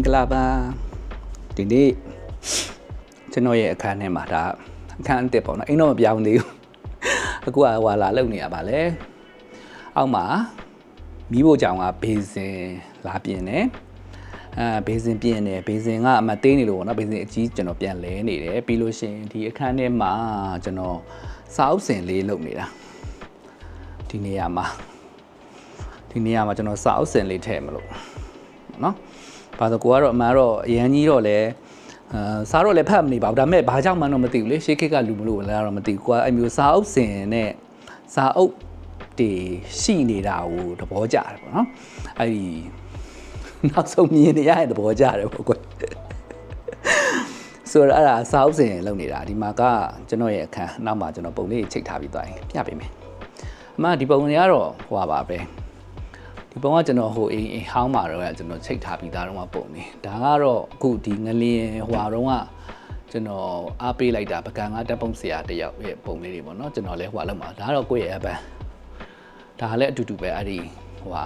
င်္ဂလာပါဒီနေ့ကျွန်တော်ရဲ့အခန်းထဲမှာဒါအခန်းအစ်စ်ပေါ့နော်အိမ်တော့မပြောင်းသေးဘူးအခုကဟွာလာလုံနေရပါလေအောက်မှာမီးဖို့ကြောင်ကဘေးစင်လာပြင်နေအဲဘေးစင်ပြင်နေဘေးစင်ကအမသေးနေလို့ပေါ့နော်ဘေးစင်အကြီးကျွန်တော်ပြန်လဲနေတယ်ပြီးလို့ရှိရင်ဒီအခန်းထဲမှာကျွန်တော်စာအုပ်စင်လေးလုပ်နေတာဒီနေရာမှာဒီနေရာမှာကျွန်တော်စာအုပ်စင်လေးထည့်မလို့နော် ဘာလို့ကိုကတော့အမှန်တော့အရန်ကြီးတော့လဲအာစားတော့လည်းဖတ်မနေပါဘူးဒါပေမဲ့ဘာကြောင့်မှန်းတော့မသိဘူးလေရှေးခေတ်ကလူမလို့လည်းတော့မသိဘူးကိုကအဲ့မျိုးစာအုပ်စင်နဲ့စာအုပ်တွေရှိနေတာကိုသဘောကျတယ်ပေါ့နော်အဲ့ဒီနောက်ဆုံးမြင်နေရတဲ့သဘောကျတယ်ပေါ့ကွယ်ဆိုတော့အဲ့ဒါစာအုပ်စင်လုပ်နေတာဒီမှာကကျွန်တော်ရဲ့အခန်းနောက်မှာကျွန်တော်ပုံလေးချိတ်ထားပြီးသွားရင်ပြပေးမယ်အမှဒီပုံတွေကတော့ဟိုပါပါပဲ ဒီပုံကကျွန်တော်ဟိုအိမ်အိမ်ဟောင်းမှာတော့ကျွန်တော်ချိတ်ထားပြီးသားတော့မှပုံနေဒါကတော့အခုဒီငလျင်ဟိုဟာတော့ကကျွန်တော်အားပေးလိုက်တာပကံကတက်ပုံဆရာတယောက်ရဲ့ပုံလေးတွေပေါ့နော်ကျွန်တော်လဲဟိုဟာလောက်မှာဒါကတော့ကိုယ့်ရဲ့အပန်းဒါလည်းအတူတူပဲအဲ့ဒီဟိုဟာ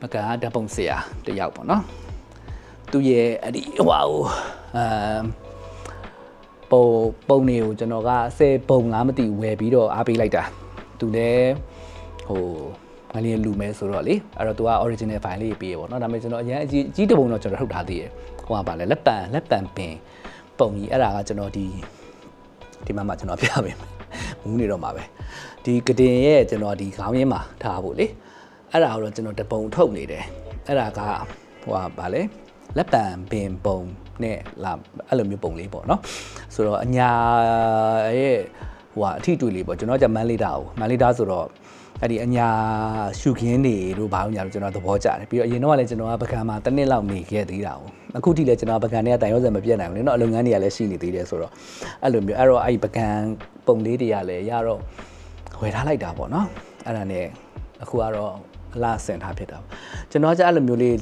ပကံကတက်ပုံဆရာတယောက်ပေါ့နော်သူရဲ့အဲ့ဒီဟိုဟာဟိုအမ်ပုံပုံတွေကိုကျွန်တော်က10ပုံလားမသိဝယ်ပြီးတော့အားပေးလိုက်တာသူလည်းဟို ငလျင်လူမဲဆိုတော့လေအဲ့တော့ तू က original file လေးပေးရပေါ့နော်ဒါပေမဲ့ကျွန်တော်အရင်အကြီးအကြီးတပုံတော့ကျွန်တော်ထုတ်ထားသေးတယ်ဟိုကပါလဲလက်ပံလက်ပံပင်ပုံကြီးအဲ့ဒါကကျွန်တော်ဒီဒီမှာမှကျွန်တော်ပြပေးမယ်မူးနေတော့မှာပဲဒီကတင်ရဲ့ကျွန်တော်ဒီခေါင်းရင်းမှာထားဖို့လေအဲ့ဒါကိုတော့ကျွန်တော်တပုံထုတ်နေတယ်အဲ့ဒါကဟိုကပါလဲလက်ပံပင်ပုံနဲ့လာအဲ့လိုမျိုးပုံလေးပေါ့နော်ဆိုတော့အညာရဲ့ဟိုကအထီတွေ့လေးပေါ့ကျွန်တော်ကမန်လေးတာကိုမန်လေးတာဆိုတော့ အဲ့ဒီအညာရှုခင်းတွေတို့ဘာလို့ညာလို့ကျွန်တော်သဘောကျတယ်ပြီးတော့အရင်တော့ကလည်းကျွန်တော်ကပကံမှာတစ်နှစ်လောက်နေခဲ့သေးတာကိုအခုထိလည်းကျွန်တော်ပကံတွေကတိုင်ရောစံမပြတ်နိုင်ဘူးလေနော်အလုပ်ငန်းတွေကလည်းရှိနေသေးတယ်ဆိုတော့အဲ့လိုမျိုးအဲ့တော့အဲ့ဒီပကံပုံလေးတွေကလည်းရတော့ဝယ်ထားလိုက်တာပေါ့နော်အဲ့ဒါနဲ့အခုကတော့အလားဆင်ထားဖြစ်တာပေါ့ကျွန်တော်ကအဲ့လိုမျိုးလေး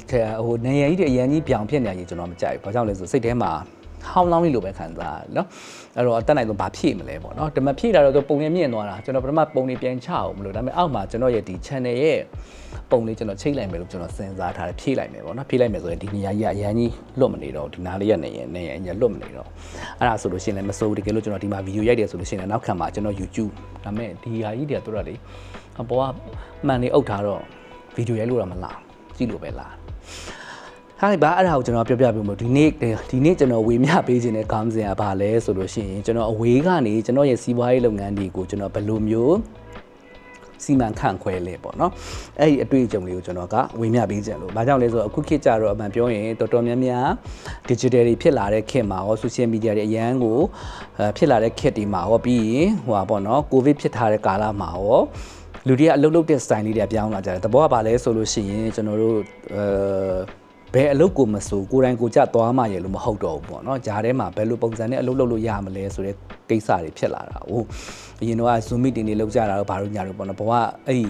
ဟိုနေရကြီးတွေအရန်ကြီးပြောင်ဖြစ်နေရရင်ကျွန်တော်မကြိုက်ဘူးဘာကြောင့်လဲဆိုစိတ်ထဲမှာ ဟောင်းလောင်းလေးလိုပဲခံစားရတယ်နော်အဲ့တော့အတက်နိုင်ဆုံးဘာဖြည့်မလဲပေါ့နော်ဒီမှာဖြည့်တာတော့ပုံနဲ့မြင့်သွားတာကျွန်တော်ပထမပုံတွေပြန်ချအောင်မလို့ဒါပေမဲ့အောက်မှာကျွန်တော်ရဲ့ဒီ channel ရဲ့ပုံလေးကျွန်တော်ချိတ်လိုက်မယ်လို့ကျွန်တော်စဉ်းစားထားတယ်ဖြည့်လိုက်မယ်ပေါ့နော်ဖြည့်လိုက်မယ်ဆိုရင်ဒီနေရာကြီးအရန်ကြီးလွတ်မနေတော့ဒီနားလေးရနေရင်နေရင်ညလွတ်မနေတော့အဲ့ဒါဆိုလို့ရှိရင်လည်းမစိုးဘူးတကယ်လို့ကျွန်တော်ဒီမှာဗီဒီယိုရိုက်တယ်ဆိုလို့ရှိရင်နောက်ခံမှာကျွန်တော် YouTube ဒါပေမဲ့ဒီဟာကြီးတွေကတို့ရလေအပေါ်ကမှန်လေးအုပ်ထားတော့ဗီဒီယိုရိုက်လို့တော့မလားကြည့်လို့ပဲလား ဟာဘာအဲ့ဒါကိုကျွန်တော်ပြောပြပြမို့ဒီနေ့ဒီနေ့ကျွန်တော်ဝေမျှပေးခြင်းတဲ့ကောင်းစဉ်ကဘာလဲဆိုလို့ရှိရင်ကျွန်တော်အဝေးကနေကျွန်တော်ရဲ့စီးပွားရေးလုပ်ငန်းတွေကိုကျွန်တော်ဘယ်လိုမျိုးစီမံခန့်ခွဲလဲပေါ့နော်အဲ့ဒီအတွေ့အကြုံလေးကိုကျွန်တော်ကဝေမျှပေးခြင်းလို့ဘာကြောင့်လဲဆိုတော့အခုခေတ်ကြတော့အမှန်ပြောရင်တော်တော်များများ digital တွေဖြစ်လာတဲ့ခေတ်မှာရော social media တွေအရန်ကိုဖြစ်လာတဲ့ခေတ်ဒီမှာရောပြီးရင်ဟိုပါပေါ့နော် covid ဖြစ်ထားတဲ့ကာလမှာရောလူတွေကအလုပ်လုပ်တဲ့ style လေးတွေပြောင်းလာကြတယ်တဘောကဘာလဲဆိုလို့ရှိရင်ကျွန်တော်တို့အဲ ဘယ်အလုပ်ကိုမဆိုကိုယ်တိုင်ကိုကြသွားမှရလို့မဟုတ်တော့ဘူးပေါ့နော်ဂျားထဲမှာဘယ်လိုပုံစံနဲ့အလုပ်လုပ်လို့ရမလဲဆိုတဲ့ကိစ္စတွေဖြစ်လာတာ။ဟိုအရင်တော့ Zoom meeting တွေလုပ်ကြတာတော့ဘာလို့ညာလို့ပေါ့နော်။ဘဝအဲ့ဒီ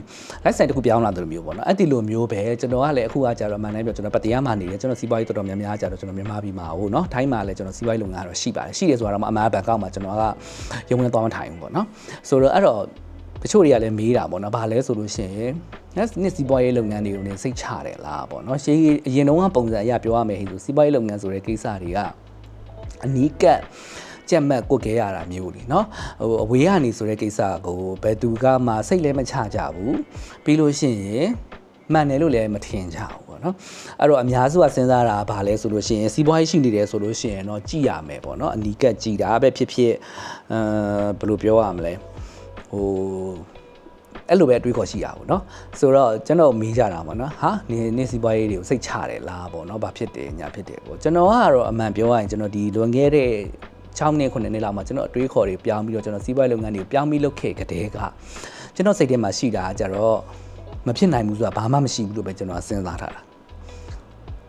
live site တစ်ခုပြောင်းလာတယ်လို့မျိုးပေါ့နော်။အဲ့ဒီလိုမျိုးပဲကျွန်တော်ကလည်းအခုကကြာတော့မှန်တယ်ပြောကျွန်တော်ပတရားမှနေတယ်ကျွန်တော်စီးပွားရေးတော်တော်များများကြာတော့ကျွန်တော်မြန်မာပြည်မှာဟိုနော်။ထိုင်းမှာလည်းကျွန်တော်စီးပွားရေးလုပ်ငန်းတော့ရှိပါတယ်။ရှိတယ်ဆိုတာတော့အမှားဘန်ကောက်မှာကျွန်တော်ကရုံးနဲ့သွားမထိုင်ဘူးပေါ့နော်။ဆိုတော့အဲ့တော့ တချို့တွေကလည်းမေးတာပေါ့နော်။ဘာလဲဆိုလို့ရှိရင်နှစ်စီးပွားရေးလုပ်ငန်းတွေကိုလည်းစိတ်ချတယ်လားပေါ့နော်။ရှေးအရင်တုန်းကပုံစံအရပြောရမယ်ဟိဆိုစီးပွားရေးလုပ်ငန်းဆိုတဲ့ကိစ္စတွေကအနီးကပ်ကြက်မက်ကိုခဲရတာမျိုးလीเนาะဟိုအဝေးကနေဆိုတဲ့ကိစ္စကိုဘယ်သူကမှစိတ်လည်းမချကြဘူးပြီးလို့ရှိရင်မှန်တယ်လို့လည်းမထင်ကြဘူးပေါ့နော်အဲ့တော့အများစုကစဉ်းစားတာဘာလဲဆိုလို့ရှိရင်စီးပွားရေးရှိနေတယ်ဆိုလို့ရှိရင်တော့ကြည်ရမယ်ပေါ့နော်အနီးကပ်ကြည်တာပဲဖြစ်ဖြစ်အဲဘယ်လိုပြောရမလဲ ဟိုအဲ့လိုပဲအတွေးခေါ်ရှိတာပေါ့နော်ဆိုတော့ကျွန်တော်မေးကြတာပေါ့နော်ဟာနေနေစီးပွားရေးတွေကိုစိတ်ချတယ်လားပေါ့နော်ဘာဖြစ်တယ်ညာဖြစ်တယ်ပေါ့ကျွန်တော်ကတော့အမှန်ပြောရရင်ကျွန်တော်ဒီလွန်ခဲ့တဲ့6နှစ်9နှစ်လောက်မှာကျွန်တော်အတွေးခေါ်တွေပြောင်းပြီးတော့ကျွန်တော်စီးပွားရေးလုပ်ငန်းတွေကိုပြောင်းပြီးလုပ်ခဲ့ကြတဲ့ကကျွန်တော်စိတ်ထဲမှာရှိတာကြတော့မဖြစ်နိုင်ဘူးဆိုတာဘာမှမရှိဘူးလို့ပဲကျွန်တော်စဉ်းစားထားတာ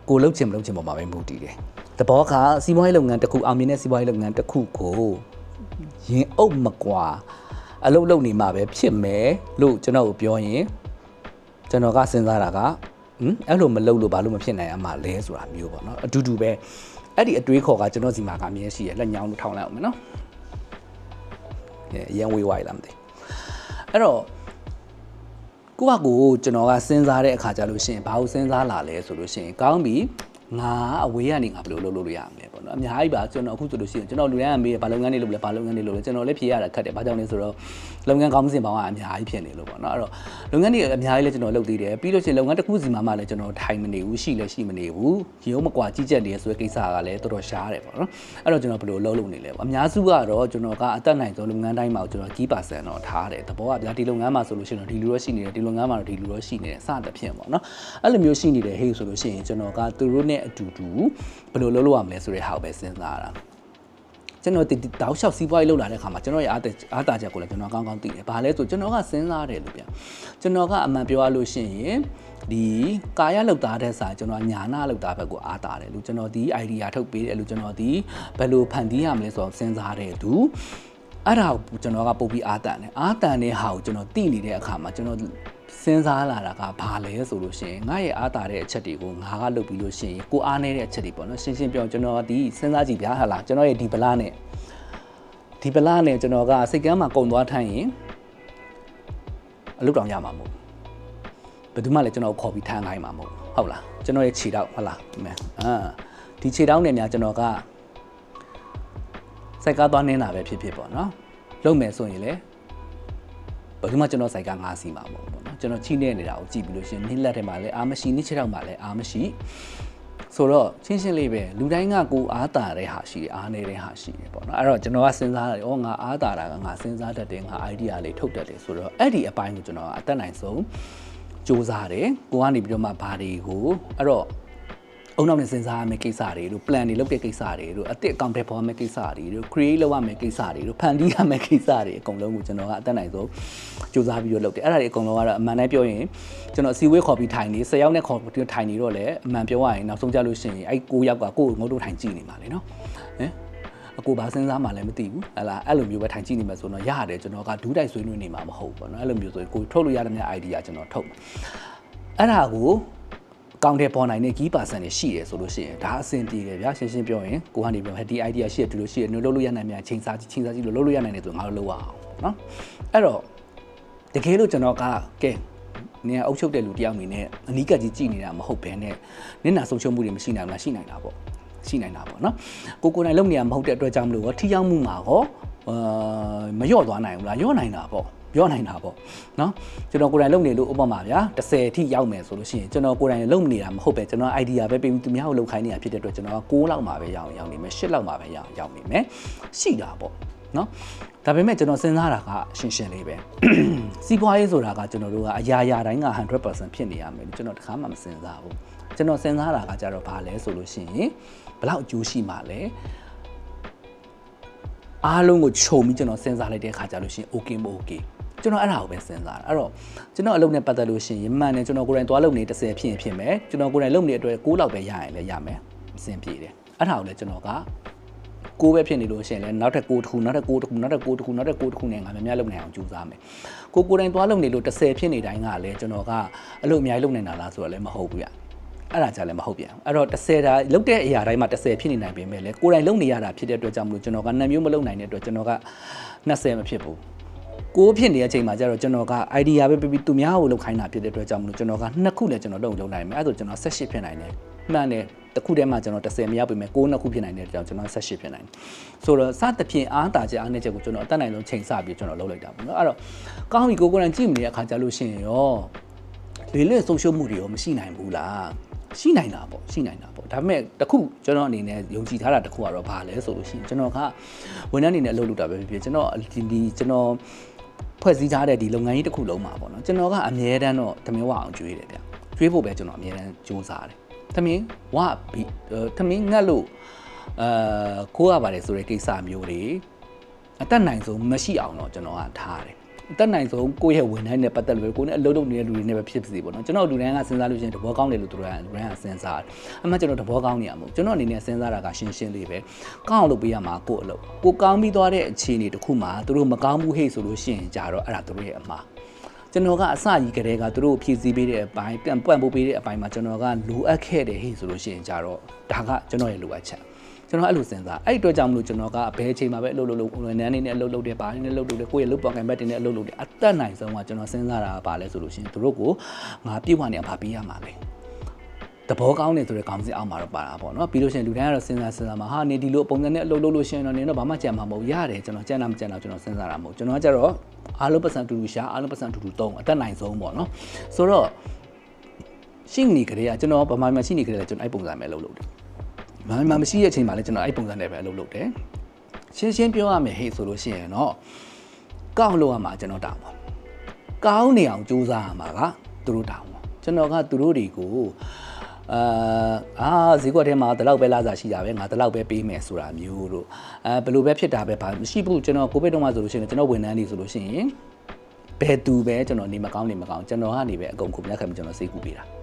ကိုလှုပ်ချင်မလှုပ်ချင်ပေါ်မှာပဲမူတည်တယ်တဘောကစီးပွားရေးလုပ်ငန်းတစ်ခုအောင်မြင်တဲ့စီးပွားရေးလုပ်ငန်းတစ်ခုကိုရင်အုပ်မကွာ အလုပ်လုပ်နေမှာပဲဖြစ်မယ်လို့ကျွန်တော်ကိုပြောရင်ကျွန်တော်ကစဉ်းစားတာကဟမ်အဲ့လိုမလုပ်လို့ဘာလို့မဖြစ်နိုင်အမှာလဲဆိုတာမျိုးပေါ့နော်အတူတူပဲအဲ့ဒီအတွေးခေါ်ကကျွန်တော်စီမှာကအမြဲရှိရလက်ညောင်းလို့ထောင်းလိုက်အောင်မယ်နော်ရန်ဝေးဝိုင်းလာမသိအဲ့တော့ကိုကကိုကျွန်တော်ကစဉ်းစားတဲ့အခါကျလို့ရှိရင်ဘာလို့စဉ်းစားလာလဲဆိုလို့ရှိရင်ကောင်းပြီငါအဝေးကနေငါဘယ်လိုလုပ်လို့ရမလဲပေါ့နော်အများကြီးပါကျွန်တော်အခုဆိုလို့ရှိရင်ကျွန်တော်လူတိုင်းကမေးတယ်ဘာလုပ်ငန်းတွေလုပ်လဲဘာလုပ်ငန်းတွေလုပ်လဲကျွန်တော်လည်းဖြေရတာခက်တယ်ဘာကြောင့်လဲဆိုတော့လုပ်ငန်းကောင်းစဉ်ပေါင်းကအများကြီးဖြစ်နေလို့ပေါ့နော်အဲ့တော့လုပ်ငန်းတွေအများကြီးလည်းကျွန်တော်လုပ်သေးတယ်ပြီးလို့ရှိရင်လုပ်ငန်းတစ်ခုစီမှာမှလည်းကျွန်တော်ထိုင်မနေဘူးရှိလည်းရှိမနေဘူးရုံးမကွာကြီးကြက်နေဆိုတဲ့ကိစ္စကလည်းတော်တော်ရှားတယ်ပေါ့နော်အဲ့တော့ကျွန်တော်ဘယ်လိုလုပ်လို့နေလဲပေါ့အများစုကတော့ကျွန်တော်ကအသက်နိုင်ဆုံးလုပ်ငန်းတိုင်းမှာကျွန်တော် key person တော့ထားတယ်သဘောကဗျာဒီလုပ်ငန်းမှာဆိုလို့ရှိရင်တော့ဒီလူတော့ရှိနေတယ်ဒီလုပ်ငန်းမှာတော့ဒီလူတော့ရှိနေတယ်စသဖြင့်ပေါ့နော်အဲ့လိုမျိုးရှိနေတယ်ဟေ့ဆိုလို့ရှိရင်ကျွန်တော်ကသူတို့နဲ့အတူတူဘယ်လိုလုပ်လို့ရမလဲဆိုတဲ့ဟာကိုပဲစဉ်းစားတာကျွန်တော်ဒီတောက်လျှောက်စီးပွားရေးလုပ်လာတဲ့အခါမှာကျွန်တော်ရဲ့အားအားတာချက်ကိုလည်းကျွန်တော်ကောင်းကောင်းသိတယ်။ဘာလဲဆိုကျွန်တော်ကစဉ်းစားတယ်လို့ပြန်။ကျွန်တော်ကအမှန်ပြောရလို့ရှိရင်ဒီကာယလောက်သားတဲ့စာကျွန်တော်ညာနာလောက်သားဘက်ကိုအားတာတယ်လို့ကျွန်တော်ဒီ idea ထုတ်ပေးတယ်လို့ကျွန်တော်ဒီဘယ်လိုဖန်တီးရမလဲဆိုတော့စဉ်းစားတယ်သူအဲ့ဒါကိုကျွန်တော်ကပုတ်ပြီးအားတန်တယ်အားတန်တဲ့ဟာကိုကျွန်တော်သိနေတဲ့အခါမှာကျွန်တော် စဉ်းစားလာတာကဘာလဲဆိုလို့ရှိရင်ငါရဲ့အားတာတဲ့အချက်တွေကိုငါကလုပ်ပြီးလို့ရှိရင်ကိုအားနေတဲ့အချက်တွေပေါ့နော်ရှင်းရှင်းပြောကျွန်တော်ဒီစဉ်းစားကြည့်ဗျာဟာလားကျွန်တော်ရဲ့ဒီဗလာနဲ့ဒီဗလာနဲ့ကျွန်တော်ကစိတ်ကမ်းမှာကုံသွားထိုင်ရင်အလုပ်တောင်ရမှာမဟုတ်ဘယ်သူမှလည်းကျွန်တော်ခေါ်ပြီးထမ်းခိုင်းမှာမဟုတ်ဟုတ်လားကျွန်တော်ရဲ့ခြေတော့ဟုတ်လားမှန်အာဒီခြေတောင်းနဲ့များကျွန်တော်ကစိုက်ကားသွားနေတာပဲဖြစ်ဖြစ်ပေါ့နော်လုပ်မယ်ဆိုရင်လည်း ဘယ်သူမှကျွန်တော်စိုက်ကငါးစီမှာမဟုတ်ဘူးပေါ့နော်ကျွန်တော်ချိနေနေတာကိုကြည့်ပြီးလို့ရှင်နစ်လက်ထဲမှာလည်းအားမရှိနစ်ချေတော့မှာလည်းအားမရှိဆိုတော့ချင်းချင်းလေးပဲလူတိုင်းကကိုအားတာတဲ့ဟာရှိတယ်အားနေတဲ့ဟာရှိတယ်ပေါ့နော်အဲ့တော့ကျွန်တော်ကစဉ်းစားတယ်ဩငါအားတာတာကငါစဉ်းစားတတ်တယ်ငါ idea လေးထုတ်တတ်တယ်ဆိုတော့အဲ့ဒီအပိုင်းကိုကျွန်တော်ကအသက်နိုင်ဆုံးစူးစမ်းတယ်ကိုကနေပြီးတော့မှဘာတွေကိုအဲ့တော့ အုံနောက်နဲ့စဉ်းစားရမယ့်ကိစ္စတွေတို့ plan တွေလုပ်တဲ့ကိစ္စတွေတို့အစ်စ် account တွေပေါ်ရမယ့်ကိစ္စတွေတို့ create လုပ်ရမယ့်ကိစ္စတွေတို့ဖန်တီးရမယ့်ကိစ္စတွေအကုန်လုံးကိုကျွန်တော်ကအတက်နိုင်ဆုံးစူးစမ်းပြီးတော့လုပ်တယ်အဲ့ဒါတွေအကုန်လုံးကတော့အမှန်တမ်းပြောရင်ကျွန်တော်အစည်းအဝေးခေါ်ပြီးထိုင်နေ10ယောက်နဲ့ခေါ်ပြီးထိုင်နေတော့လေအမှန်ပြောရရင်နောက်ဆုံးကြလို့ရှိရင်အဲ့9ယောက်ကကိုယ်ငုတ်တို့ထိုင်ကြည့်နေမှာလေနော်ဟမ်အကိုဘာစဉ်းစားမှလည်းမသိဘူးဟလာအဲ့လိုမျိုးပဲထိုင်ကြည့်နေမှာဆိုတော့ရတယ်ကျွန်တော်ကဒူးတိုက်ဆွေးနွေးနေမှာမဟုတ်ဘူးပေါ့နော်အဲ့လိုမျိုးဆိုရင်ကိုထုတ်လို့ရတဲ့မြတ် idea ကျွန်တော်ထုတ်အဲ့ဒါကို ကောင်းတဲ့ပေါ်နိုင်တဲ့ key person တွေရှိတယ်ဆိုလို့ရှိရင်ဒါအဆင်ပြေတယ်ဗျာရှင်းရှင်းပြောရင်ကိုကနေပြောဒီ idea ရှိတယ်ဒီလိုရှိတယ်နှုတ်လို့ရနိုင်မြန်ချိန်စားချိန်စားကြည့်လို့လုပ်လို့ရနိုင်တယ်ဆိုငါတို့လုပ်ရအောင်နော်အဲ့တော့တကယ်လို့ကျွန်တော်ကကဲနင်ကအုပ်ချုပ်တဲ့လူတယောက်အနေနဲ့အနီးကပ်ကြီးကြည့်နေတာမဟုတ်ဘဲနဲ့နင့်နာဆုံးရှုံးမှုတွေမရှိနိုင်ဘူးလားရှိနိုင်တာပေါ့ရှိနိုင်တာပေါ့နော်ကိုကိုနိုင်လုံနေရမဟုတ်တဲ့အတွက်ကြောင့်မလို့ရောထိရောက်မှုမှာရောအာမလျော့သွားနိုင်ဘူးလားလျော့နိုင်တာပေါ့ ပြောနိုင်တာပေါ့နော်ကျွန်တော်ကိုယ်တိုင်လုပ်နေလို့ဥပမာဗျာ30အထိရောက်မယ်ဆိုလို့ရှိရင်ကျွန်တော်ကိုယ်တိုင်လုပ်နေတာမဟုတ်ပဲကျွန်တော် idea ပဲပေးပြီးသူများကိုလုပ်ခိုင်းနေတာဖြစ်တဲ့အတွက်ကျွန်တော်က6လောက်မှာပဲရောက်ရောက်နေမယ်10လောက်မှာပဲရောက်ရောက်နေမယ်ရှိတာပေါ့နော်ဒါပေမဲ့ကျွန်တော်စဉ်းစားတာကရှင်းရှင်းလေးပဲစီးပွားရေးဆိုတာကကျွန်တော်တို့ကအရာရာတိုင်းက100%ဖြစ်နေရမယ်ကျွန်တော်တခါမှမစဉ်းစားဘူးကျွန်တော်စဉ်းစားတာကကြတော့ဘာလဲဆိုလို့ရှိရင်ဘလောက်အကျိုးရှိမှလဲအားလုံးကိုခြုံပြီးကျွန်တော်စဉ်းစားလိုက်တဲ့အခါကျလို့ရှိရင် okay မ okay ကျွန်တော်အဲ့ဒါကိုပဲစဉ်းစားတာအဲ့တော့ကျွန်တော်အလုပ်နဲ့ပတ်သက်လို့ရှိရင်မှန်တယ်ကျွန်တော်ကိုယ်တိုင်သွားလုပ်နေ30ဖြစ်ရင်ဖြစ်မယ်ကျွန်တော်ကိုယ်တိုင်လုပ်နေတဲ့အတွက်6လောက်ပဲရရင်လည်းရမယ်အဆင်ပြေတယ်အဲ့ဒါကိုလည်းကျွန်တော်ကကိုပဲဖြစ်နေလို့ရှိရင်လည်းနောက်ထပ်ကိုတစ်ခုနောက်ထပ်ကိုတစ်ခုနောက်ထပ်ကိုတစ်ခုနောက်ထပ်ကိုတစ်ခုနဲ့ငါများများလုပ်နိုင်အောင်ကြိုးစားမယ်ကိုကိုယ်တိုင်သွားလုပ်နေလို့30ဖြစ်နေတိုင်းကလည်းကျွန်တော်ကအလုပ်အများကြီးလုပ်နိုင်တာလားဆိုတော့လည်းမဟုတ်ဘူးဗျအဲ့ဒါကြလည်းမဟုတ်ပြန်အဲ့တော့30ဒါလုတ်တဲ့အရာတိုင်းမှာ30ဖြစ်နေနိုင်ပေမဲ့လည်းကိုယ်တိုင်လုံနေရတာဖြစ်တဲ့အတွက်ကြောင့်မလို့ကျွန်တော်ကနှစ်မျိုးမလုံနိုင်တဲ့အတွက်ကျွန်တော်က20မဖြစ်ဘူး ကိုဖြစ်နေတဲ့အချိန်မှာကျတော့ကျွန်တော်က idea ပဲပြပြီးသူများကိုလုပ်ခိုင်းတာဖြစ်တဲ့အတွက်ကြောင့်မလို့ကျွန်တော်ကနှစ်ခုလည်းကျွန်တော်လုပ်လုပ်နိုင်မယ်အဲ့ဒါဆိုကျွန်တော်18ဖြစ်နိုင်တယ်မှန်တယ်တစ်ခုတည်းမှာကျွန်တော်30မရပေမဲ့6နှစ်ခုဖြစ်နိုင်တဲ့အကြောင်းကျွန်တော်18ဖြစ်နိုင်တယ်ဆိုတော့စသဖြင့်အားတာချက်အားနဲ့ချက်ကိုကျွန်တော်အတက်နိုင်ဆုံးချိန်ဆပြီးကျွန်တော်လုပ်လိုက်တာပေါ့နော်အဲ့တော့ကောင်းပြီကိုကိုယ်တိုင်ကြည့်မနေတဲ့အခါကျလို့ရှိရင်ရောလေလေဆုံးရှုံးမှုတွေရောမရှိနိုင်ဘူးလားရှိနိုင်တာပေါ့ရှိနိုင်တာပေါ့ဒါပေမဲ့တခုကျွန်တော်အနေနဲ့ယုံကြည်ထားတာတခုကတော့ဘာလဲဆိုလို့ရှိရင်ကျွန်တော်ကဝန်ထမ်းအနေနဲ့အလုပ်လုပ်တာပဲဖြစ်ဖြစ်ကျွန်တော်ဒီဒီကျွန်တော် ဖွဲ့စည်းထားတဲ့ဒီလုပ်ငန်းကြီးတစ်ခုလုံးမှာပေါ့နော်ကျွန်တော်ကအမြဲတမ်းတော့သမင်းဝအောင်ကျွေးတယ်ဗျကျွေးဖို့ပဲကျွန်တော်အမြဲတမ်းစူးစမ်းတယ်သမင်းဝဘီသမင်းငတ်လို့အာကိုးရပါတယ်ဆိုတဲ့ကိစ္စမျိုးတွေအသက်နိုင်ဆုံးမရှိအောင်တော့ကျွန်တော်ကထားတယ် တက်နိုင်ဆုံးကိုယ့်ရဲ့ဝန်ထမ်းနဲ့ပတ်သက်လို့ကိုယ်နဲ့အလုပ်လုပ်နေတဲ့လူတွေနဲ့ပဲဖြစ်စီပေါ့နော်ကျွန်တော်လူတိုင်းကစဉ်းစားလို့ရှိရင်တဘောကောင်းတယ်လို့သူတို့ကလူတိုင်းကစဉ်းစားတယ်အမှကျွန်တော်တဘောကောင်းနေရမို့ကျွန်တော်အနေနဲ့စဉ်းစားတာကရှင်းရှင်းလေးပဲကောင်းအောင်လုပ်ပေးရမှာကိုယ့်အလုပ်ကိုကောင်းပြီးသွားတဲ့အခြေအနေတစ်ခုမှာသူတို့မကောင်းဘူးဟဲ့ဆိုလို့ရှိရင်ကြတော့အဲ့ဒါသူတို့ရဲ့အမှားကျွန်တော်ကအစကြီးကတည်းကသူတို့ဖြည့်ဆည်းပေးတဲ့အပိုင်းပြန်ပွန့်ပို့ပေးတဲ့အပိုင်းမှာကျွန်တော်ကလိုအပ်ခဲ့တယ်ဟဲ့ဆိုလို့ရှိရင်ကြတော့ဒါကကျွန်တော်ရဲ့လိုအပ်ချက် ကျွန်တော်အဲ့လိုစဉ်းစားအဲ့အတွက်ကြောင့်မလို့ကျွန်တော်ကဘယ်အချိန်မှာပဲအလုပ်လုပ်လို့ဝန်ထမ်းနေနဲ့အလုပ်လုပ်တယ်ဘာနေနဲ့လုပ်လို့လဲကိုယ့်ရဲ့လုပ်ပေါ်ကံဘက်တင်နဲ့အလုပ်လုပ်တယ်အသက်နိုင်ဆုံးကကျွန်တော်စဉ်းစားတာကဘာလဲဆိုလို့ရှိရင်တို့ကိုငါပြည့်ဝနေအောင်ဗာပေးရမှာပဲသဘောကောင်းနေဆိုတဲ့ခေါင်းစဉ်အောက်မှာတော့ပါတာပေါ့နော်ပြီးလို့ရှိရင်လူတိုင်းကတော့စဉ်းစားစဉ်းစားမှာဟာနေဒီလိုပုံစံနဲ့အလုပ်လုပ်လို့ရှိရင်တော့နေတော့ဘာမှကြံမှာမဟုတ်ရတယ်ကျွန်တော်ကြံတာမကြံတာကျွန်တော်စဉ်းစားတာမဟုတ်ကျွန်တော်ကကြတော့အားလုံးပတ်စံတူတူရှာအားလုံးပတ်စံတူတူသုံးအသက်နိုင်ဆုံးပေါ့နော်ဆိုတော့ရှိနေကြတဲ့ကကျွန်တော်ဗမာမှာရှိနေကြတဲ့ကျွန်တော်အဲ့ပုံစံပဲအလုပ်လုပ်တယ်ဗ မာမှာမရှိတဲ့အချိန်မှာလည်းကျွန်တော်အဲ့ပုံစံနဲ့ပဲအလုပ်လုပ်တယ်ရှင်းရှင်းပြောရမယ်ဟေ့ဆိုလို့ရှိရင်တော့ကောက်လို့ရမှာကျွန်တော်တောင်းပါကောင်းနေအောင်ကြိုးစားရမှာကသူတို့တောင်းပါကျွန်တော်ကသူတို့တွေကိုအာအာဈေးကွက်ထဲမှာဒီလောက်ပဲလာစားရှိတာပဲငါဒီလောက်ပဲပေးမယ်ဆိုတာမျိုးတို့အဲဘယ်လိုပဲဖြစ်တာပဲဘာမရှိဘူးကျွန်တော်ကိုဗစ်တုန်းကဆိုလို့ရှိရင်ကျွန်တော်ဝန်ထမ်းတွေဆိုလို့ရှိရင်ဘယ်သူပဲကျွန်တော်နေမကောင်းနေမကောင်းကျွန်တော်ကနေပဲအကုန်ကိုပြတ်ခံပြီးကျွန်တော်စိတ်ကူပေးတာ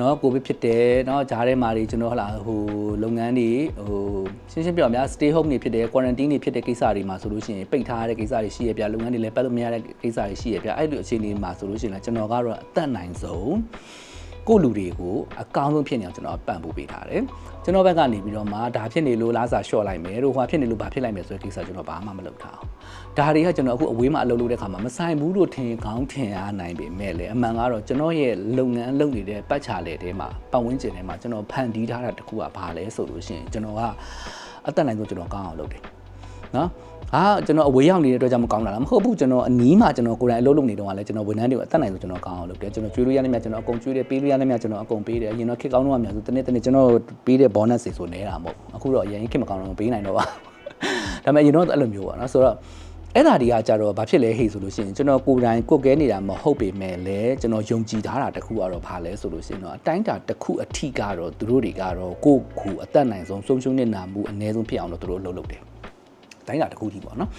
နော်ကိုဗစ်ဖြစ်တယ်နော်ဂျားထဲမှာတွေကျွန်တော်ဟလာဟိုလုပ်ငန်းတွေဟိုရှင်းရှင်းပြောရများ stay home နေဖြစ်တယ် quarantine နေဖြစ်တဲ့ကိစ္စတွေမှာဆိုလို့ရှိရင်ပိတ်ထားတဲ့ကိစ္စတွေရှိရပြလုပ်ငန်းတွေလည်းပတ်လို့မရတဲ့ကိစ္စတွေရှိရပြအဲ့လိုအခြေအနေမှာဆိုလို့ရှိရင်လည်းကျွန်တော်ကတော့အသက်နိုင်ဆုံး ကိုယ့်လူတွေကိုအကောင်းဆုံးဖြစ်နေအောင်ကျွန်တော်ပံ့ပိုးပေးထားတယ်ကျွန်တော်ဘက်ကနေပြီးတော့မှဒါဖြစ်နေလို့လားစာလျှော့လိုက်မယ်တို့ဟိုဖြစ်နေလို့ဘာဖြစ်လိုက်မယ်ဆိုတဲ့ကိစ္စကျွန်တော်ဘာမှမလုပ်ထားအောင်ဒါတွေကကျွန်တော်အခုအဝေးမှာအလုပ်လုပ်တဲ့ခါမှာမဆိုင်ဘူးလို့ထင်ကောင်းထင်အားနိုင်ပေမဲ့လည်းအမှန်ကတော့ကျွန်တော်ရဲ့လုပ်ငန်းလုပ်နေတဲ့ပတ်ချာလေထဲမှာပတ်ဝန်းကျင်ထဲမှာကျွန်တော်ဖန်တီးထားတာတခုကဘာလဲဆိုလို့ရှိရင်ကျွန်တော်ကအသက်နိုင်ဆုံးကျွန်တော်ကောင်းအောင်လုပ်တယ်နော် အာကျွန်တော်အဝေးရောက်နေတဲ့အတွက်ကြောင့်မကောင်းတာလားမဟုတ်ဘူးကျွန်တော်အနီးမှာကျွန်တော်ကိုယ်တိုင်အလုပ်လုပ်နေတော့ကလည်းကျွန်တော်ဝန်ထမ်းတွေကိုအသက်နိုင်ဆုံးကျွန်တော်ကောင်းအောင်လုပ်တယ်ကျွန်တော်ကျွေးလို့ရတဲ့မြတ်ကျွန်တော်အကုန်ကျွေးတယ်ပေးလို့ရတဲ့မြတ်ကျွန်တော်အကုန်ပေးတယ်အရင်တော့ခက်ကောင်းတော့များဆိုတနေ့တနေ့ကျွန်တော်ပေးတဲ့ bonus တွေဆိုနေတာမဟုတ်ဘူးအခုတော့အရင်ခက်မကောင်းတော့မပေးနိုင်တော့ပါဒါပေမဲ့အရင်တော့အဲ့လိုမျိုးပါနော်ဆိုတော့အဲ့ဒါတွေကကြတော့ဘာဖြစ်လဲဟေ့ဆိုလို့ရှိရင်ကျွန်တော်ကိုယ်တိုင်ကိုယ်ကဲနေတာမဟုတ်ပေမဲ့လည်းကျွန်တော်ယုံကြည်ထားတာတခုကတော့ဘာလဲဆိုလို့ရှိရင်တော့အတိုင်းတာတစ်ခုအထိကတော့သူတို့တွေကတော့ကိုယ့်ခုအသက်နိုင်ဆုံးဆုံးရှုံးနေတာမှုအနည်းဆုံးဖြစ်အောင်လို့သူတို့လှုပ်လှုပ်တယ် တိုင်းတာတစ်ခုထိပေါ့နော်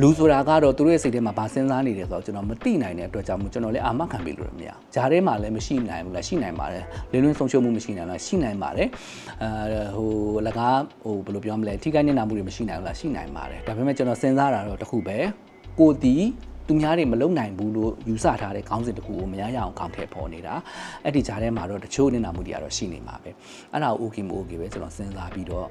လူဆိုတာကတော့သူတို့ရဲ့စိတ်ထဲမှာဗာစဉ်းစားနေတယ်ဆိုတော့ကျွန်တော်မသိနိုင်တဲ့အတွက်ကြောင့်မို့ကျွန်တော်လည်းအာမခံပေးလို့မရဘူးဂျားထဲမှာလည်းမရှိနိုင်ဘူးလားရှိနိုင်ပါတယ်လင်းလွင်းဆုံးရှုံးမှုမရှိနိုင်လားရှိနိုင်ပါတယ်အဲဟိုလကားဟိုဘယ်လိုပြောမလဲထိခိုက်နေတာမှုတွေမရှိနိုင်ဘူးလားရှိနိုင်ပါတယ်ဒါပေမဲ့ကျွန်တော်စဉ်းစားတာတော့တစ်ခုပဲကိုတီသူများတွေမလုံနိုင်ဘူးလို့ယူဆထားတဲ့ခေါင်းစဉ်တစ်ခုကိုမရရအောင်ကောင်းထည့်ပေါ်နေတာအဲ့ဒီကြားထဲမှာတော့တချို့နေတာမှုတွေကတော့ရှိနေမှာပဲအဲ့ဒါကို okay မ okay ပဲကျွန်တော်စဉ်းစားပြီးတော့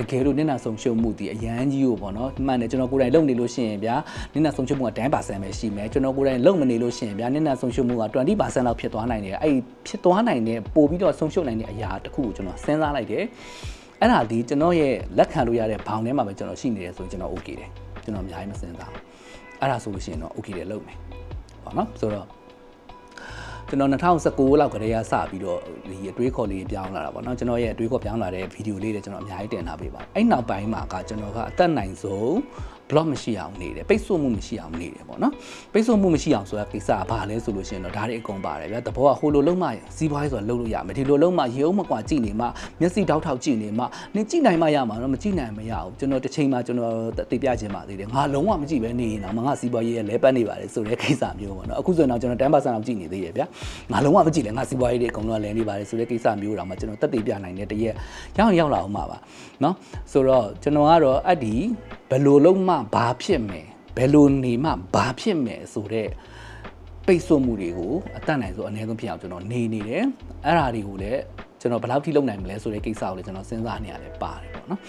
တကယ်လို့နင့်နာဆုံးရှုံးမှုဒီအရန်ကြီးကိုပေါ့နော်မှန်တယ်ကျွန်တော်ကိုယ်တိုင်လုံနေလို့ရှိရင်ဗျာနင့်နာဆုံးရှုံးမှုက10%ပဲရှိမယ်ကျွန်တော်ကိုယ်တိုင်လုံမနေလို့ရှိရင်ဗျာနင့်နာဆုံးရှုံးမှုက20%လောက်ဖြစ်သွားနိုင်တယ်အဲ့ဖြစ်သွားနိုင်တဲ့ပို့ပြီးတော့ဆုံးရှုံးနိုင်တဲ့အရာတစ်ခုကိုကျွန်တော်စဉ်းစားလိုက်တယ်အဲ့ဒါဒီကျွန်တော်ရဲ့လက်ခံလို့ရတဲ့ဘောင်ထဲမှာပဲကျွန်တော်ရှိနေတယ်ဆိုရင်ကျွန်တော် okay တယ်ကျွန်တော်အများကြီးမစဉ်းစားဘူးအဲ့ဒါဆိုလို့ရှိရင်တော့ okay တယ်လုပ်မယ်ပေါ့နော်ဆိုတော့ ကျွန်တော်2019လောက်ကတည်းကစပြီးတော့ဒီအတွေးခေါ်လေးပြောင်းလာတာပေါ့နော်ကျွန်တော်ရဲ့အတွေးခေါ်ပြောင်းလာတဲ့ဗီဒီယိုလေးတွေကျွန်တော်အများကြီးတင်ထားပေးပါအဲ့နောက်ပိုင်းမှာကကျွန်တော်ကအသက်နိုင်ဆုံး block မရှိအောင်နေတယ်ပိတ်ဆို့မှုမရှိအောင်နေတယ်ပေါ့နော်ပိတ်ဆို့မှုမရှိအောင်ဆိုတာကိစ္စကဘာလဲဆိုလို့ရှိရင်တော့ဒါတွေအကုန်ပါတယ်ဗျာတဘောကဟိုလိုလုံးမစီးပွားရေးဆိုတာလုံးလို့ရမယ်ဒီလိုလုံးမရေုံမကွာကြည့်နေမှမျက်စိတောက်ထောက်ကြည့်နေမှနင်ကြည့်နိုင်မှရမှာတော့မကြည့်နိုင်မရဘူးကျွန်တော်တစ်ချိန်မှကျွန်တော်သိပြခြင်းပါသေးတယ်ငါလုံးဝမကြည့်ပဲနေရင်တော့ငါစီးပွားရေးရဲ့လဲပတ်နေပါတယ်ဆိုတဲ့ကိစ္စမျိုးပေါ့နော်အခုဆိုရင်တော့ကျွန်တော်10%လောက်ကြည့်နေသေးရဲ့ဗျာငါလုံးဝမကြည့်လဲငါစီးပွားရေးတွေအကုန်လုံးလဲနေပါတယ်ဆိုတဲ့ကိစ္စမျိုးတော့မှကျွန်တော်တက်တည်ပြနိုင်တဲ့တရက်ရောက်ရောက်လာအောင်ပါပါနော်ဆိုတော့ကျွန်တော်ကတော့အဲ့ဒီ ဘယ်လိုလုံးမှဘာဖြစ်မယ်ဘယ်လိုနေမှဘာဖြစ်မယ်ဆိုတော့ပိတ်ဆို့မှုတွေကိုအတတ်နိုင်ဆုံးအနည်းဆုံးဖြစ်အောင်ကျွန်တော်နေနေတယ်အဲ့ဓာတွေကိုလည်းကျွန်တော်ဘယ်လောက်ထိလုပ်နိုင်မလဲဆိုတဲ့ကိစ္စကိုလည်းကျွန်တော်စဉ်းစားနေရတယ်ပါတယ်ပေါ့နော်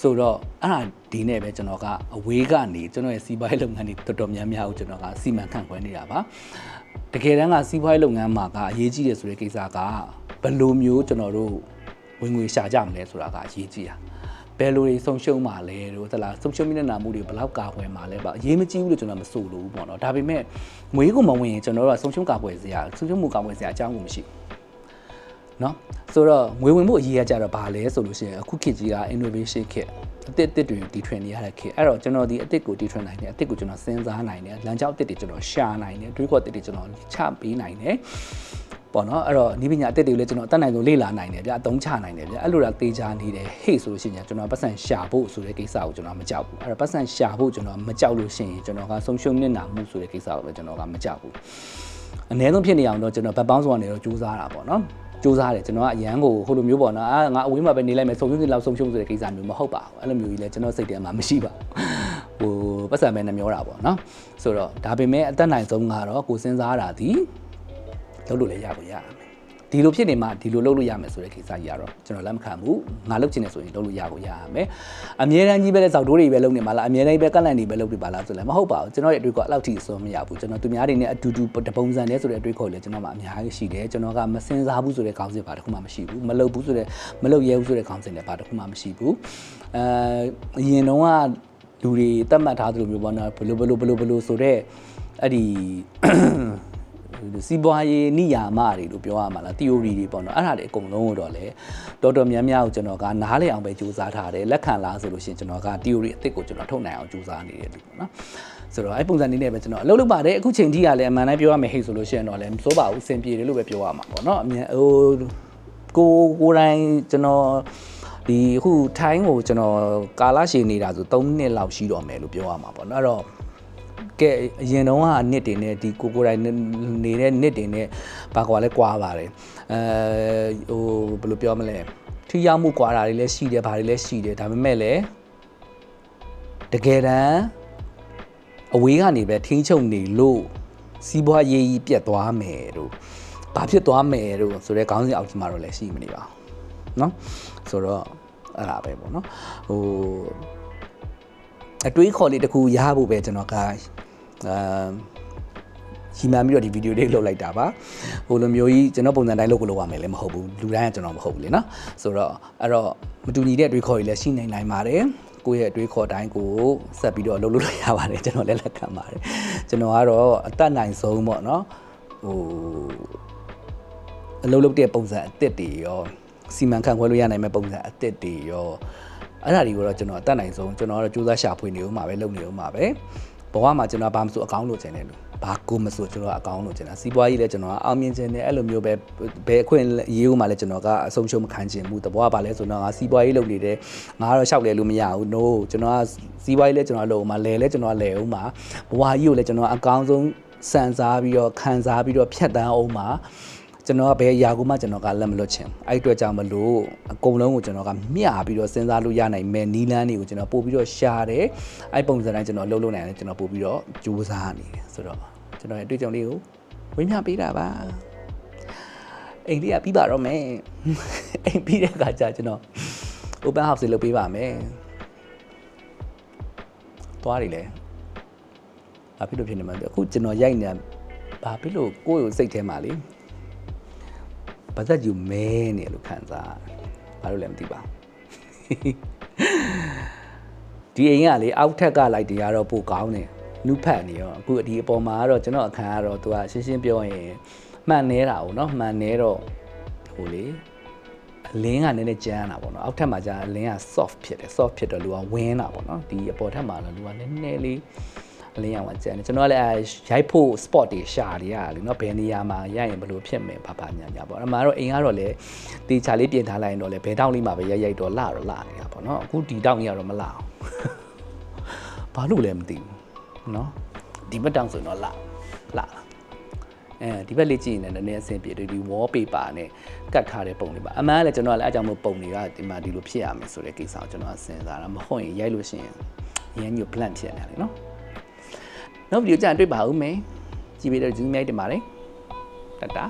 ဆိုတော့အဲ့ဒါဒီနဲ့ပဲကျွန်တော်ကအဝေးကနေကျွန်တော်ရဲ့စီးပွားရေးလုပ်ငန်းတွေတော်တော်များများကိုကျွန်တော်ကစီမံခန့်ခွဲနေတာပါတကယ်တမ်းကစီးပွားရေးလုပ်ငန်းမှာကအရေးကြီးတယ်ဆိုတဲ့ကိစ္စကဘယ်လိုမျိုးကျွန်တော်တို့ဝင်ငွေရှာကြမလဲဆိုတာကအရေးကြီးတာ ဘယ်လိုတွေဆုံရှုံမှာလဲတို့သလားဆုံရှုံမိတဲ့နာမှုတွေဘယ်လောက်ကာကွယ်မှာလဲပေါ့အရေးမကြီးဘူးလို့ကျွန်တော်မဆိုလို့ဘူးပေါ့နော်ဒါပေမဲ့မွေးကိုမဝင်ရင်ကျွန်တော်တို့ကဆုံရှုံကာကွယ်စရာဆုံရှုံမှုကာကွယ်စရာအကြောင်းကိုမရှိဘူးနော်ဆိုတော့ငွေဝင်ဖို့အရေးရကြတော့ဘာလဲဆိုလို့ရှိရင်အခုခေတ်ကြီးက innovation ခေတ်အသစ်အသစ်တွေတီထွင်နေရတဲ့ခေတ်အဲ့တော့ကျွန်တော်ဒီအသစ်ကိုတီထွင်နိုင်တယ်အသစ်ကိုကျွန်တော်စဉ်းစားနိုင်တယ်လမ်းကြောင်းအသစ်တွေကျွန်တော်ရှာနိုင်တယ်တွေးခေါ်အသစ်တွေကျွန်တော်ချပေးနိုင်တယ် ပေါ့နော်အဲ့တော့နီးပညာအသစ်တွေကိုလည်းကျွန်တော်အတတ်နိုင်ဆုံးလေ့လာနိုင်တယ်ဗျအသုံးချနိုင်တယ်ဗျအဲ့လိုတာသေးချာနေတယ်ဟေ့ဆိုလို့ရှိရင်ကျွန်တော်ပတ်စံရှာဖို့ဆိုတဲ့ကိစ္စကိုကျွန်တော်မကြောက်ဘူးအဲ့တော့ပတ်စံရှာဖို့ကျွန်တော်မကြောက်လို့ရှိရင်ကျွန်တော်ကဆုံးရှုံးနစ်နာမှုဆိုတဲ့ကိစ္စကိုလည်းကျွန်တော်ကမကြောက်ဘူးအနည်းဆုံးဖြစ်နေအောင်တော့ကျွန်တော်ဗတ်ပေါင်းစွာနေတော့ကြိုးစားတာပေါ့နော်စူးစမ်းတယ်ကျွန်တော်ကအရန်ကိုဟိုလိုမျိုးပေါ့နော်အာငါအဝေးမှာပဲနေလိုက်မယ်ဆုံရှုံးစီလောက်ဆုံရှုံးဆိုတဲ့ကိစ္စမျိုးမဟုတ်ပါဘူးအဲ့လိုမျိုးကြီးလဲကျွန်တော်စိတ်ထဲမှာမရှိပါဘူးဟိုပတ်စံပဲနှမျောတာပေါ့နော်ဆိုတော့ဒါပေမဲ့အသက်နိုင်ဆုံးကတော့ကိုစဉ်းစားတာဒီ လုပ်လို့လည်းရကိုရရမယ်ဒီလိုဖြစ်နေမှဒီလိုလုပ်လို့ရမယ်ဆိုတဲ့ကိစ္စကြီးကတော့ကျွန်တော်လက်မခံဘူးငါလုပ်ချင်တယ်ဆိုရင်လုပ်လို့ရကိုရရမယ်အမြဲတမ်းကြီးပဲလဲစောက်တိုးတွေပဲလုပ်နေမှာလားအမြဲတမ်းပဲကန့်လန့်တွေပဲလုပ်နေပါလားဆိုလည်းမဟုတ်ပါဘူးကျွန်တော်ရဲ့အတွေ့အခေါ်အဲ့လောက်ထိအစွန်းမရဘူးကျွန်တော်သူများတွေနဲ့အတူတူတပုံစံနဲ့ဆိုတဲ့အတွေ့အခေါ်လည်းကျွန်တော်မှအများကြီးရှိတယ်ကျွန်တော်ကမစင်စားဘူးဆိုတဲ့ခေါင်းစဉ်ပါတခုမှမရှိဘူးမလုပ်ဘူးဆိုတဲ့မလုပ်ရဲဘူးဆိုတဲ့ခေါင်းစဉ်လည်းပါတခုမှမရှိဘူးအဲအရင်တော့ကလူတွေတတ်မှတ်ထားသလိုမျိုးပေါ့နော်ဘလို့ဘလို့ဘလို့ဘလို့ဆိုတဲ့အဲ့ဒီ စီးပွားရေးနိယာမတွေလို့ပြောရမှာလား theory တွေပေါ့နော်အဲ့ဒါတွေအကုန်လုံးကိုတော့လေတော်တော်များများကိုကျွန်တော်ကနားလည်အောင်ပဲစူးစမ်းထားတယ်လက်ခံလားဆိုလို့ရှိရင်ကျွန်တော်က theory အသစ်ကိုကျွန်တော်ထုတ်နိုင်အောင်စူးစမ်းနေတယ်လို့ပေါ့နော်ဆိုတော့အဲ့ပုံစံနည်းနဲ့ပဲကျွန်တော်အလုပ်လုပ်ပါတယ်အခုချိန်ကြီးကလည်းအမှန်တမ်းပြောရမယ်ဟိတ်ဆိုလို့ရှိရင်တော့လည်းမစိုးပါဘူးအဆင်ပြေတယ်လို့ပဲပြောရမှာပေါ့နော်အမြန်ဟိုကိုကိုယ်တိုင်ကျွန်တော်ဒီအခုထိုင်းကိုကျွန်တော်ကာလရှည်နေတာဆို3နှစ်လောက်ရှိတော့မယ်လို့ပြောရမှာပေါ့နော်အဲ့တော့ ကဲအရင်တုန်းကနစ်တင်နဲ့ဒီကိုကိုယ်တိုင်နေတဲ့နစ်တင်နဲ့ဘာကွာလဲကွာပါတယ်အဲဟိုဘယ်လိုပြောမလဲထိရောက်မှုကွာတာတွေလည်းရှိတယ်ဘာတွေလည်းရှိတယ်ဒါပေမဲ့လည်းတကယ်တမ်းအဝေးကနေပဲထိန်းချုပ်နေလို့စီးပွားရေးကြီးပြတ်သွားမယ်တို့ဘာဖြစ်သွားမယ်တို့ဆိုတဲ့ခေါင်းစဉ်အောက်ကြီးမှာတော့လည်းရှိမနေပါဘူးเนาะဆိုတော့အဲ့ဒါပဲပေါ့เนาะဟို အတွေးခေါ်လေးတစ်ခုရဖို့ပဲကျွန်တော်ကအာရှိမှပြီးတော့ဒီဗီဒီယိုလေးလုပ်လိုက်တာပါဟိုလိုမျိုးကြီးကျွန်တော်ပုံစံတိုင်းလုပ်ကိုလုပ်ရမယ်လည်းမဟုတ်ဘူးလူတိုင်းကကျွန်တော်မဟုတ်ဘူးလေနော်ဆိုတော့အဲ့တော့မတူညီတဲ့အတွေးခေါ်တွေလည်းရှိနေနိုင်ပါတယ်ကိုယ့်ရဲ့အတွေးခေါ်တိုင်းကိုဆက်ပြီးတော့လုပ်လို့ရပါတယ်ကျွန်တော်လည်းလက်ခံပါတယ်ကျွန်တော်ကတော့အတတ်နိုင်ဆုံးပေါ့နော်ဟိုအလုပ်လုပ်တဲ့ပုံစံအသစ်တွေရောစီမံခန့်ခွဲလို့ရနိုင်မဲ့ပုံစံအသစ်တွေရော အဲ့ဒါတွေကိုတော့ကျွန်တော်အတတ်နိုင်ဆုံးကျွန်တော်ကတော့စူးစမ်းရှာဖွေနေဦးမှာပဲလုပ်နေဦးမှာပဲဘဝမှာကျွန်တော်ဘာမှမဆိုအကောင်းလို့ကျင်တယ်လို့ဘာကိုမဆိုကျွန်တော်အကောင်းလို့ကျင်တာစီးပွားရေးလည်းကျွန်တော်အောင်မြင်ခြင်းနဲ့အဲ့လိုမျိုးပဲဘယ်အခွင့်ရေးဦးမှာလည်းကျွန်တော်ကအဆုံးရှုံးမခံချင်ဘူးတဘောကဘာလဲဆိုတော့ငါစီးပွားရေးလုပ်နေတယ်ငါကတော့ရှောက်လဲလို့မရဘူး no ကျွန်တော်ကစီးပွားရေးလည်းကျွန်တော်လုပ်ဦးမှာလဲလဲကျွန်တော်လဲဦးမှာဘဝကြီးကိုလည်းကျွန်တော်အကောင်းဆုံးစံစားပြီးတော့ခံစားပြီးတော့ဖြတ်တန်းအောင်မှာ ကျွန်တော်ကဘယ်အရာကိုမှကျွန်တော်ကလက်မလွတ်ချင်အဲ့အတွက်ကြောင့်မလို့အကုန်လုံးကိုကျွန်တော်ကမျှပြီးတော့စဉ်းစားလို့ရနိုင်မယ်နီလန်းတွေကိုကျွန်တော်ပို့ပြီးတော့ရှားတယ်အဲ့ပုံစံတိုင်းကျွန်တော်လှုပ်လို့နိုင်တယ်ကျွန်တော်ပို့ပြီးတော့ကြိုးစားနေတယ်ဆိုတော့ကျွန်တော်ရဲ့အတွေ့အကြုံလေးကိုဝေမျှပေးတာပါအိမ်လေးကပြီးပါတော့မယ်အိမ်ပြီးတဲ့အခါကျကျွန်တော် open house လေးလုပ်ပေးပါမယ်သွားတယ်လေဘာဖြစ်လို့ဖြစ်နေမှာလဲအခုကျွန်တော်ရိုက်နေတာဘာဖြစ်လို့ကိုယ့်ကိုစိတ်ထဲမှာလေ ပါသက်ကြီးမဲနေလို့ခံစားဘာလို့လဲမသိပါဒီအိမ်ကလေအောက်ထက်ကလိုက်တရားတော့ပိုကောင်းတယ်နုဖတ်နေရောအခုဒီအပေါ်မှာကတော့ကျွန်တော်အခန်းကတော့သူကရှင်းရှင်းပြောရင်မှန်နေတာ哦เนาะမှန်နေတော့ဟိုလေအလင်းကနည်းနည်းကြမ်းတာပေါ့နော်အောက်ထပ်မှာကြာအလင်းက soft ဖြစ်တယ် soft ဖြစ်တော့လူကဝင်းတာပေါ့နော်ဒီအပေါ်ထပ်မှာတော့လူကနည်းနည်းလေး အလင်းရောင်ကကြမ်းတယ်ကျွန်တော်ကလည်းရိုက်ဖို့ spot တွေရှာနေရတယ်လေနော်ဘယ်နေရာမှာရိုက်ရင်ဘယ်လိုဖြစ်မယ်ဘာဘာညာညာပေါ့အမှန်တော့အိမ်ကတော့လေတေချာလေးပြင်ထားလိုက်ရင်တော့လေဘယ်တောက်လေးမှာပဲရိုက်ရိုက်တော့လာတော့လာနေတာပေါ့နော်အခုဒီတောက်ကြီးကတော့မလာအောင်ဘာလို့လဲမသိဘူးနော်ဒီဘက်တောင်ဆိုရင်တော့လာလာအဲဒီဘက်လေးကြည့်ရင်လည်းနည်းနည်းအဆင်ပြေတယ်ဒီ wall paper နဲ့ကတ်ထားတဲ့ပုံတွေပါအမှန်ကလည်းကျွန်တော်ကလည်းအဲကြောင့်မို့ပုံတွေကဒီမှာဒီလိုဖြစ်ရမယ်ဆိုတဲ့ကိစ္စကိုကျွန်တော်စဉ်းစားတာမဟုတ်ရင်ရိုက်လို့ရှိရင်ရမ်းညို plan ဖြစ်နေတယ်နော် နောက်ဗီဒီယိုကြံတွေ့ပါဦးမယ်ကြည့်ပြီးတော့ဂျူးမြိုက်တင်ပါတယ်တတာ